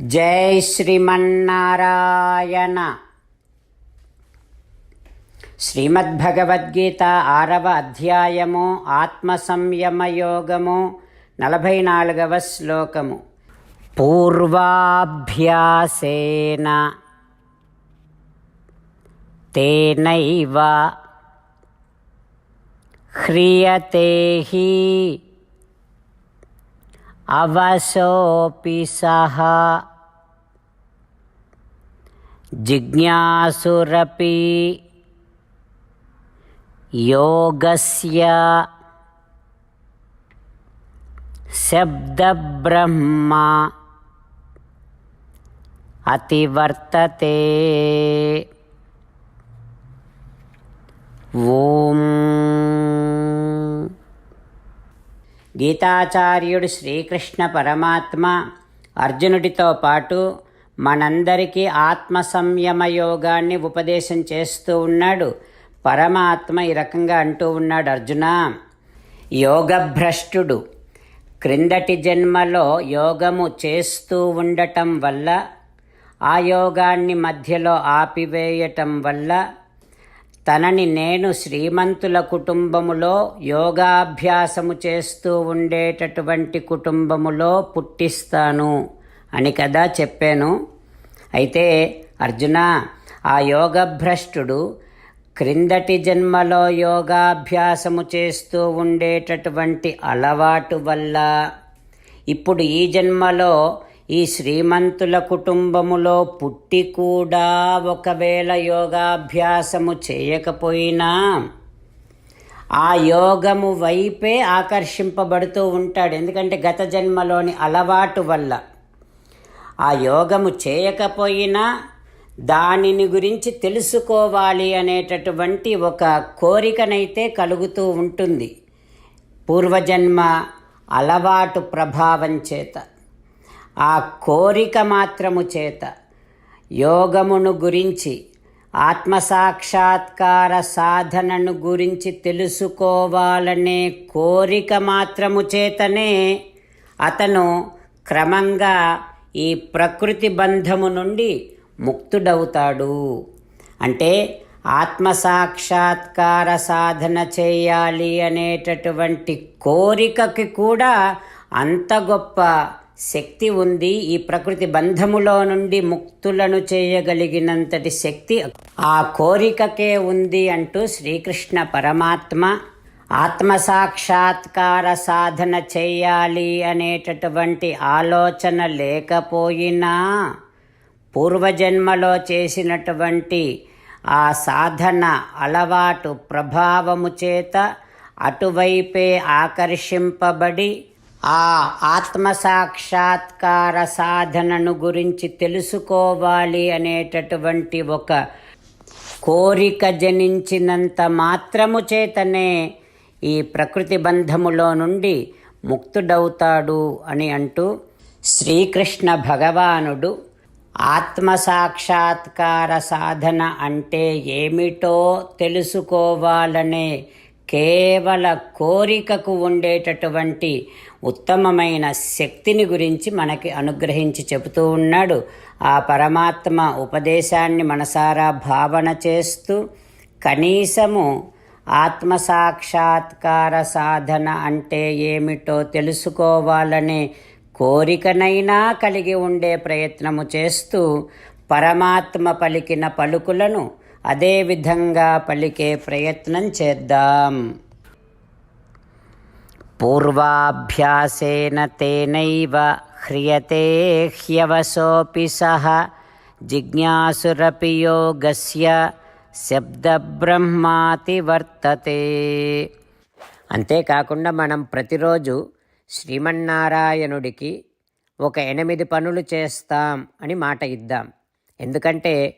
జై శ్రీమన్నారాయణ. శ్రీమద్భగవద్గీత ఆరవ అధ్యాయము ఆత్మ సంయమ యోగము నలభై నాలుగవ శ్లోకము. పూర్వాభ్యాసేన తేనైవ హ్రియతే अवसोऽपि सः। जिज्ञासुरपि योगस्य शब्दब्रह्म अतिवर्तते। वो గీతాచార్యుడు శ్రీకృష్ణ పరమాత్మ అర్జునుడితో పాటు మనందరికీ ఆత్మ సంయమ యోగాన్ని ఉపదేశం చేస్తూ ఉన్నాడు. పరమాత్మ ఈ రకంగా అంటూ ఉన్నాడు అర్జున యోగభ్రష్టుడు క్రిందటి జన్మలో యోగము చేస్తూ ఉండటం వల్ల ఆ యోగాన్ని మధ్యలో ఆపివేయటం వల్ల తనని నేను శ్రీమంతుల కుటుంబములో యోగాభ్యాసము చేస్తూ ఉండేటటువంటి కుటుంబములో పుట్టిస్తాను అని కదా చెప్పాను. అయితే అర్జున ఆ యోగభ్రష్టుడు క్రిందటి జన్మలో యోగాభ్యాసము చేస్తూ ఉండేటటువంటి అలవాటు వల్ల ఇప్పుడు ఈ జన్మలో ఈ శ్రీమంతుల కుటుంబములో పుట్టి కూడా ఒకవేళ యోగాభ్యాసము చేయకపోయినా ఆ యోగము వైపే ఆకర్షింపబడుతూ ఉంటాడు. ఎందుకంటే గత జన్మలోని అలవాటు వల్ల ఆ యోగము చేయకపోయినా దానిని గురించి తెలుసుకోవాలి అనేటటువంటి ఒక కోరికనైతే కలుగుతూ ఉంటుంది. పూర్వజన్మ అలవాటు ప్రభావం చేత. ఆ కోరిక మాత్రము చేత యోగమును గురించి ఆత్మసాక్షాత్కార సాధనను గురించి తెలుసుకోవాలనే కోరిక మాత్రము చేతనే అతను క్రమంగా ఈ ప్రకృతి బంధము నుండి ముక్తుడవుతాడు. అంటే ఆత్మసాక్షాత్కార సాధన చేయాలి అనేటటువంటి కోరికకి కూడా అంత గొప్ప శక్తి ఉంది. ఈ ప్రకృతి బంధములో నుండి ముక్తులను చేయగలిగినంతటి శక్తి ఆ కోరికకే ఉంది అంటూ శ్రీకృష్ణ పరమాత్మ ఆత్మసాక్షాత్కార సాధన చేయాలి అనేటటువంటి ఆలోచన లేకపోయినా పూర్వజన్మలో చేసినటువంటి ఆ సాధన అలవాటు ప్రభావము చేత అటువైపే ఆకర్షింపబడి ఆ ఆత్మసాక్షాత్కార సాధనను గురించి తెలుసుకోవాలి అనేటటువంటి ఒక కోరిక జనించినంత మాత్రము చేతనే ఈ ప్రకృతి బంధములో నుండి ముక్తుడవుతాడు అని అంటూ శ్రీకృష్ణ భగవానుడు ఆత్మసాక్షాత్కార సాధన అంటే ఏమిటో తెలుసుకోవాలనే కేవల కోరికకు ఉండేటటువంటి ఉత్తమమైన శక్తిని గురించి మనకి అనుగ్రహించి చెబుతూ ఉన్నాడు. ఆ పరమాత్మ ఉపదేశాన్ని మనసారా భావన చేస్తూ కనీసము ఆత్మసాక్షాత్కార సాధన అంటే ఏమిటో తెలుసుకోవాలనే కోరికనైనా కలిగి ఉండే ప్రయత్నము చేస్తూ పరమాత్మ పలికిన పలుకులను అదేవిధంగా పలికే ప్రయత్నం చేద్దాం. పూర్వాభ్యాసేన తేనైవ హ్రియతే హ్యవసోపి సహ జిజ్ఞాసురపి యోగస్య శబ్దబ్రహ్మాతి వర్తతే అంతేకాకుండా మనం ప్రతిరోజు శ్రీమన్నారాయణుడికి ఒక ఎనిమిది పనులు చేస్తాం అని మాట ఇద్దాం. ఎందుకంటే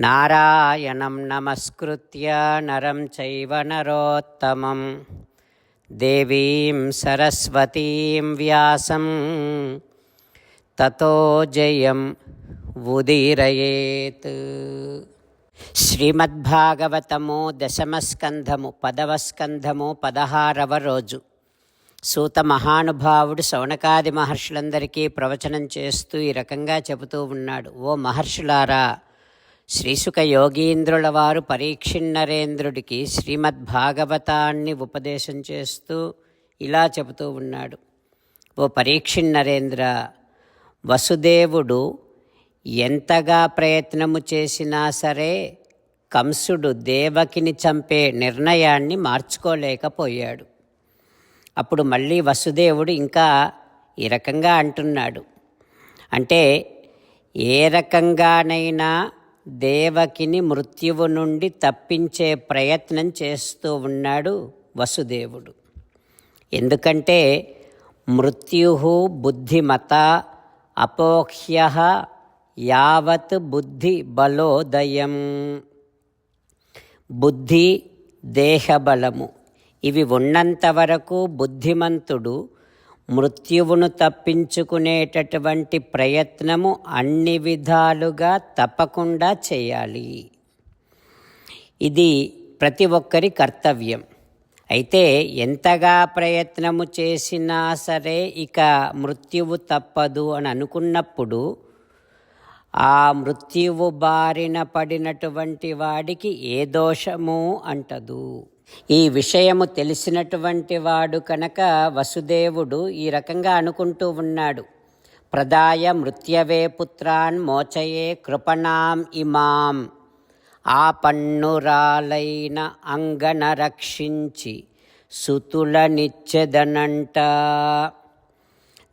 నారాయణం నమస్కృత్య నరం చైవ నరోత్తమం. దేవీం సరస్వతీం వ్యాసం. తతో జయం ఉదీరయేత్. శ్రీమద్భాగవతము దశమస్కంధము పదవస్కంధము పదహారవ రోజు. సూత మహానుభావుడు శౌనకాది మహర్షులందరికీ ప్రవచనం చేస్తూ ఈ రకంగా చెబుతూ ఉన్నాడు. ఓ మహర్షులారా శ్రీసుక యోగీంద్రుల వారు పరీక్షిన్నరేంద్రుడికి శ్రీమద్భాగవతాన్ని ఉపదేశం చేస్తూ ఇలా చెబుతూ ఉన్నాడు. ఓ పరీక్షిన్నరేంద్ర వసుదేవుడు ఎంతగా ప్రయత్నము చేసినా సరే కంసుడు దేవకిని చంపే నిర్ణయాన్ని మార్చుకోలేకపోయాడు. అప్పుడు మళ్ళీ వసుదేవుడు ఇంకా ఈ రకంగా అంటున్నాడు. అంటే ఏ రకంగానైనా దేవకిని మృత్యువు నుండి తప్పించే ప్రయత్నం చేస్తూ ఉన్నాడు వసుదేవుడు. ఎందుకంటే మృత్యు బుద్ధిమత అపోహ్య యావత్ బుద్ధి బలోదయం. బుద్ధి దేహబలము. ఇవి ఉన్నంత వరకు బుద్ధిమంతుడు మృత్యువును తప్పించుకునేటటువంటి ప్రయత్నము అన్ని విధాలుగా తప్పకుండా చేయాలి. ఇది ప్రతి ఒక్కరి కర్తవ్యం. అయితే ఎంతగా ప్రయత్నము చేసినా సరే ఇక మృత్యువు తప్పదు అని అనుకున్నప్పుడు ఆ మృత్యువు బారిన పడినటువంటి వాడికి ఏ దోషము అంటదు. ఈ విషయము తెలిసినటువంటి వాడు కనుక వసుదేవుడు ఈ రకంగా అనుకుంటూ ఉన్నాడు. ప్రదాయ మృత్యవే పుత్రాన్ మోచయే కృపణాం ఇమాం. ఆ పన్నురాలైన అంగన రక్షించి సుతులనిచ్చెదనంట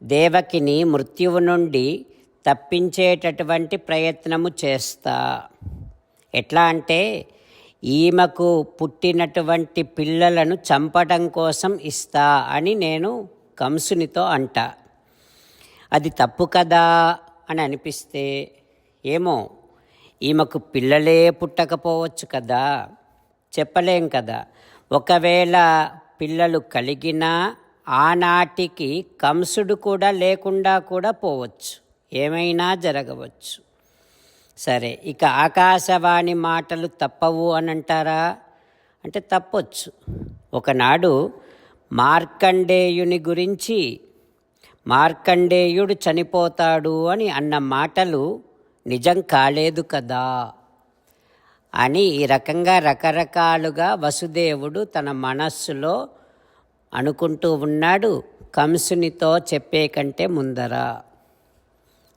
దేవకిని మృత్యువు నుండి తప్పించేటటువంటి ప్రయత్నము చేస్తా. ఎట్లా అంటే ఈమెకు పుట్టినటువంటి పిల్లలను చంపడం కోసం ఇస్తా అని నేను కంసునితో అంట. అది తప్పు కదా అని అనిపిస్తే ఏమో ఈమెకు పిల్లలే పుట్టకపోవచ్చు కదా చెప్పలేం కదా. ఒకవేళ పిల్లలు కలిగినా ఆనాటికి కంసుడు కూడా లేకుండా కూడా పోవచ్చు. ఏమైనా జరగవచ్చు. సరే ఇక ఆకాశవాణి మాటలు తప్పవు అని అంటారా అంటే తప్పొచ్చు. ఒకనాడు మార్కండేయుని గురించి మార్కండేయుడు చనిపోతాడు అని అన్న మాటలు నిజం కాలేదు కదా? అని ఈ రకంగా రకరకాలుగా వసుదేవుడు తన మనస్సులో అనుకుంటూ ఉన్నాడు. కంసునితో చెప్పే కంటే ముందర.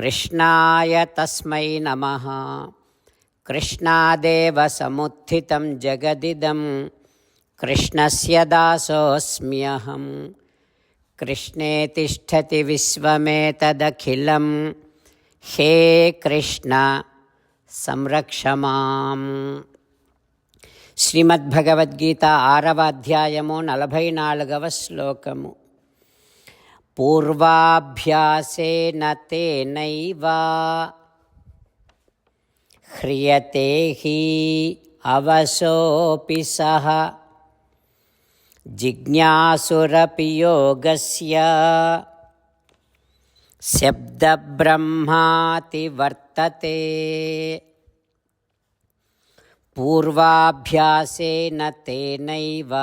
कृष्णाय तस्मै नमः कृष्णादेव समुत्थितं जगदिदं कृष्णस्य दासोऽस्म्यहं कृष्णे तिष्ठति विश्वमेतदखिलं हे कृष्ण సంరక్ష మాం శ్రీమద్భగవద్గీత ఆరవ అధ్యాయము నలభై నాలుగవ శ్లోకము पूर्वाभ्यासेन तेनैव ह्रियते हि अवसोऽपि सः। जिज्ञासुरपि योगस्य शब्दब्रह्माति वर्तते पूर्वाभ्यासेन तेनैव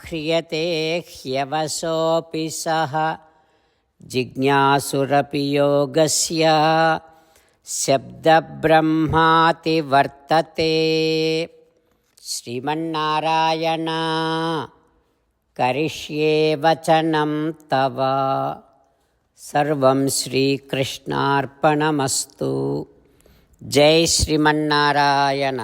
ह्रियते ह्यवसोऽपि सः। जिज्ञासुरपि योगस्य शब्दब्रह्माति वर्तते। श्रीमन्नारायण करिष्ये वचनं तव। सर्वं श्रीकृष्णार्पणमस्तु। जय श्रीमन्नारायण।